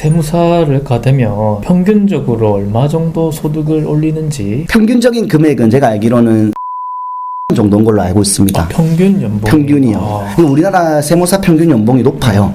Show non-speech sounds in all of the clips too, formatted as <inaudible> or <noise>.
세무사를 가되면 평균적으로 얼마 정도 소득을 올리는지 평균적인 금액은 제가 알기로는 <laughs> 정도인 걸로 알고 있습니다. 아, 평균 연봉 평균이요. 아, 우리나라 세무사 평균 연봉이 높아요.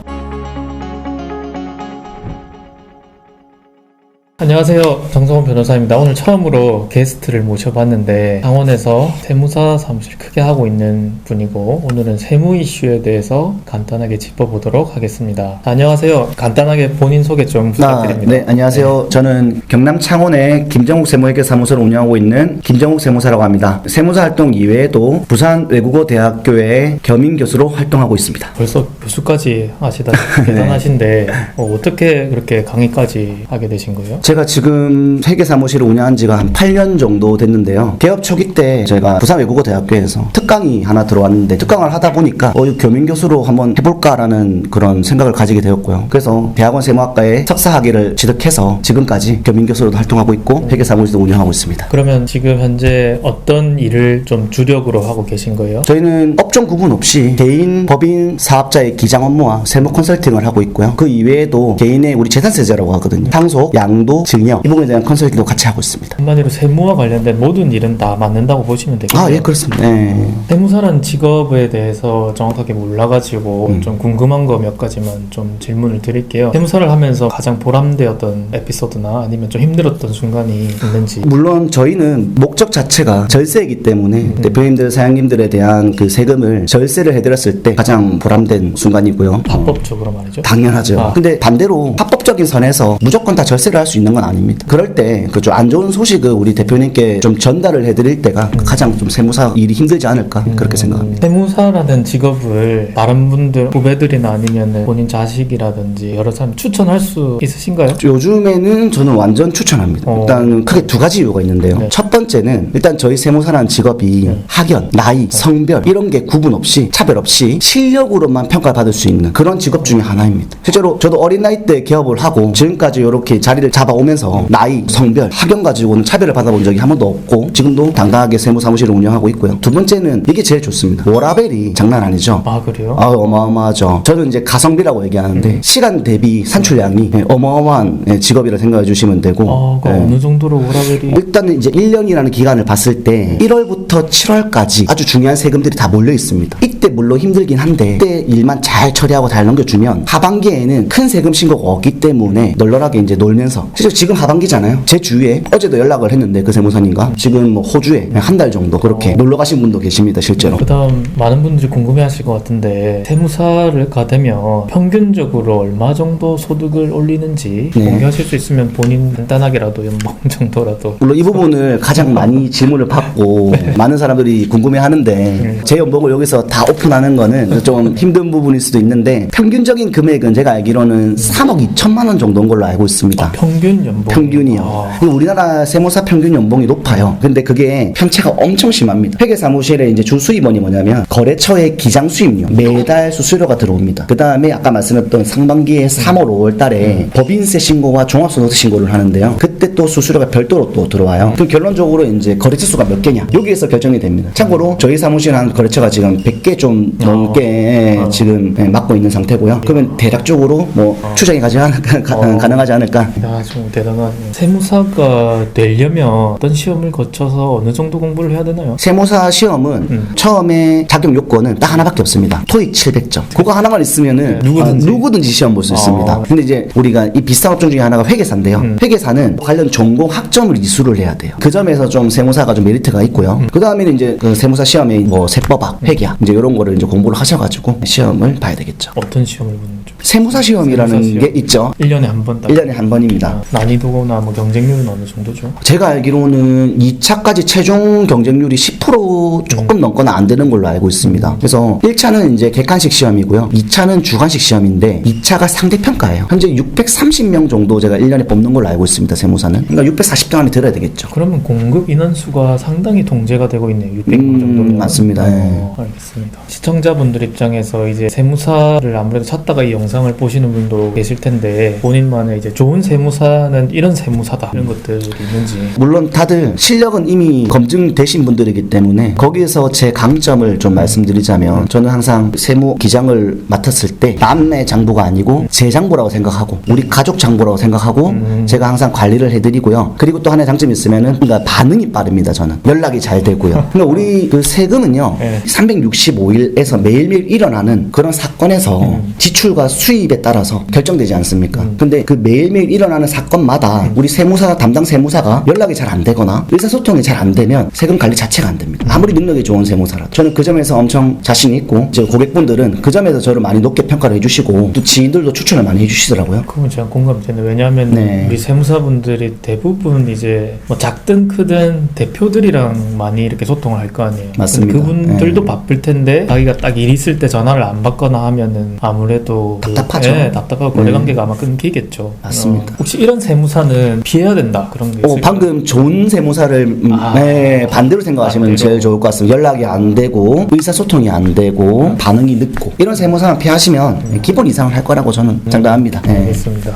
안녕하세요 정성훈 변호사입니다 오늘 처음으로 게스트를 모셔봤는데 강원에서 세무사 사무실 크게 하고 있는 분이고 오늘은 세무 이슈에 대해서 간단하게 짚어보도록 하겠습니다 안녕하세요 간단하게 본인 소개 좀 부탁드립니다 네, 안녕하세요. 저는 경남 창원의 김정욱 세무회계 사무소를 운영하고 있는 김정욱 세무사라고 합니다. 세무사 활동 이외에도 부산 외국어 대학교의 겸임 교수로 활동하고 있습니다. 벌써 교수까지 하시다 <laughs> 네. 대단하신데 어, 어떻게 그렇게 강의까지 하게 되신 거예요? 제가 지금 회계 사무실을 운영한 지가 한 8년 정도 됐는데요. 개업 초기 때 제가 부산 외국어 대학교에서 특강이 하나 들어왔는데 특강을 하다 보니까 어, 이 겸임 교수로 한번 해볼까라는 그런 생각을 가지게 되었고요. 그래서 대학원 세무학과에 석사 학위를 취득해서 지금까지 겸임 교수로도 활동하고 있고 회계 사무실도 운영하고 있습니다. 그러면 지금 현재 어떤 일을 좀 주력으로 하고 계신 거예요? 저희는 업종 구분 없이 개인 법인 사업자의 기장 업무와 세무 컨설팅을 하고 있고요. 그 이외에도 개인의 우리 재산세제라고 하거든요. 상속, 양도, 증여 이 부분에 대한 컨설팅도 같이 하고 있습니다. 한마디로 세무와 관련된 모든 일은 다 맞는다고 보시면 되겠네요. 아, 예, 그렇습니다. 네. 세무사란 직업에 대해서 정확하게 몰라가지고 음. 좀 궁금한 거 몇 가지만 좀 질문을 드릴게요. 세무사를 하면서 가장 보람되었던 에피소드나 아니면 좀 힘들었던 순간이 있는지. 물론 저희는 목적 자체가 절세이기 때문에 음. 대표님들, 사장님들에 대한 그 세금을 절세를 해드렸을 때 가장 보람된 순간이고요. 합법적으로 말이죠. 당연하죠. 아. 근데 반대로 합법적인 선에서 무조건 다 절세를 할 수 있는 건 아닙니다. 그럴 때 그 좀 안 좋은 소식을 우리 대표님께 좀 전달을 해드릴 때가 가장 좀 세무사 일이 힘들지 않을까 그렇게 생각합니다. 세무사라는 직업을 다른 분들 후배들이나 아니면 본인 자식이라든지 여러 사람 추천할 수 있으신가요? 요즘에는 저는 완전 추천합니다. 어. 일단 크게 두 가지 이유가 있는데요. 네. 첫 번째는 일단 저희 세무사라는 직업이 학연, 나이, 성별 이런 게 구분 없이 차별 없이 실력으로만 평가를 받을 수 있는 그런 직업 중에 하나입니다. 실제로 저도 어린 나이 때 개업을 하고 지금까지 이렇게 자리를 잡아 오면서 나이, 성별, 학연 가지고는 차별을 받아본 적이 한 번도 없고 지금도 당당하게 세무사무실을 운영하고 있고요. 두 번째는 이게 제일 좋습니다. 워라벨이 장난 아니죠. 아 그래요? 아 어마어마하죠. 저는 이제 가성비라고 얘기하는데 시간 대비 산출량이 예, 어마어마한 예, 직업이라 생각해 주시면 되고 아, 그 예. 어느 정도로 오라벨이 일단은 이제 1년이라는 기간을 봤을 때 1월부터 7월까지 아주 중요한 세금들이 다 몰려 있습니다. 이때 물론 힘들긴 한데 이때 일만 잘 처리하고 잘 넘겨주면 하반기에는 큰 세금 신고가 없기 때문에 널널하게 이제 놀면서 실제 지금 하반기잖아요. 제 주위에 어제도 연락을 했는데 그 세무사님과 지금 뭐 호주에 한 달 정도 그렇게 놀러 가신 분도 계십니다 실제로. 그다음 많은 분들이 궁금해하실 것 같은데 세무사를 가되면 평균적으로 얼마 정도 소득을 올리는지 네. 공개하실 수 있으면 본인 간단하게라도 연봉 <laughs> 정도라도 물론 이 부분을 가장 많이 질문을 받고 <laughs> 많은 사람들이 궁금해하는데 제 연봉을 여기서 다 오픈하는 거는 좀 힘든 부분일 수도 있는데 평균적인 금액은 제가 알기로는 3억 2천만 원 정도인 걸로 알고 있습니다. 평균 연봉 평균이요. 아, 그리고 우리나라 세무사 평균 연봉이 높아요. 근데 그게 편차가 엄청 심합니다. 회계 사무실의 이제 주 수입원이 뭐냐면 거래처의 기장 수입료 매달 수수료가 들어옵니다. 그 다음에 아까 말씀했던 상반기에 3월, 5월 달에 법인세 신고와 종합소득세 신고를 하는데요. 그때 또 수수료가 별도로 또 들어와요. 그럼 결론적으로 이제 거래처 수가 몇 개냐 여기에서 결정이 됩니다. 참고로 저희 사무실 한 거래처가 지금 100개 좀 넘게 아. 지금 예, 맡고 있는 상태고요. 그러면 대략적으로 뭐 추정이 가지 않, 가, 어. 가능하지 않을까 야, 좀 대단하네요. 세무사가 되려면 어떤 시험을 거쳐서 어느 정도 공부를 해야 되나요? 세무사 시험은 음. 처음에 자격 요건은 딱 하나밖에 없습니다. 토익 700점. 그거 하나만 있으면은 네, 누구든지. 아, 누구든지 시험 볼수 아. 있습니다. 근데 이제 우리가 이 비슷한 업종 중에 하나가 회계사인데요. 음. 회계사는 관련 전공 학점을 이수를 해야 돼요. 그 점에서 좀 세무사가 좀 메리트가 있고요. 음. 그 다음에는 이제 그 세무사 시험에 뭐 세법학, 회계학 이제 이런 거를 이제 공부를 하셔가지고 시험을 봐야 되겠죠. 어떤 시험을 보는 중? 세무사 시험이라는 세무사 시험. 게 있죠. 1년에 한 번 딱. 1년에 한 번입니다. 아, 난이도나 뭐 경쟁률은 어느 정도죠? 제가 알기로는 2차까지 최종 경쟁률이 10% 조금 넘거나 안 되는 걸로 알고 있습니다. 그래서 1차는 이제 객관식 시험이고요. 2차는 주관식 시험인데 2차가 상대평가예요. 현재 630명 정도 제가 1년에 뽑는 걸로 알고 있습니다. 세무사는. 그러니까 640등 안에 들어야 되겠죠. 그러면 공급 인원수가 상당히 동제가 되고 있네요. 600명 음, 정도면. 맞습니다. 예. 어, 알겠습니다. 시청자분들 입장에서 이제 세무사를 아무래도 찾다가 이 영상 영상을 보시는 분도 계실 텐데 본인만의 이제 좋은 세무사는 이런 세무사다 이런 것들이 있는지 물론 다들 실력은 이미 검증되신 분들이기 때문에 거기에서 제 강점을 좀 말씀드리자면 저는 항상 세무 기장을 맡았을 때 남의 장부가 아니고 제 장부라고 생각하고 우리 가족 장부라고 생각하고 음. 제가 항상 관리를 해드리고요. 그리고 또 하나의 장점이 있으면은 그러니까 반응이 빠릅니다. 저는 연락이 잘 되고요. <laughs> 근데 우리 그 세금은요 네. 365일에서 매일매일 일어나는 그런 사건에서 음. 지출과 수 입에 따라서 결정되지 않습니까? 근데 그 매일매일 일어나는 사건마다 우리 세무사 담당 세무사가 연락이 잘 안 되거나 의사소통이 잘 안 되면 세금 관리 자체가 안 됩니다. 아무리 능력이 좋은 세무사라도 저는 그 점에서 엄청 자신이 있고 이제 고객분들은 그 점에서 저를 많이 높게 평가를 해주시고 또 지인들도 추천을 많이 해주시더라고요. 그건 제가 공감되네. 왜냐하면 네. 우리 세무사분들이 대부분 이제 뭐 작든 크든 대표들이랑 많이 이렇게 소통을 할 거 아니에요. 맞습니다. 그분들도 네. 바쁠 텐데 자기가 딱 일 있을 때 전화를 안 받거나 하면은 아무래도 그- 답답하죠. 네, 답답하고 거래 관계가 아마 끊기겠죠. 맞습니다. 어, 혹시 이런 세무사는 피해야 된다 그런 게 어, 있을까요? 방금 좋은 세무사를 음, 아. 네, 반대로 생각하시면 반대로. 제일 좋을 것 같습니다. 연락이 안 되고 의사소통이 안 되고 반응이 늦고 이런 세무사만 피하시면 기본 이상을 할 거라고 저는 장담합니다. 네. 알겠습니다.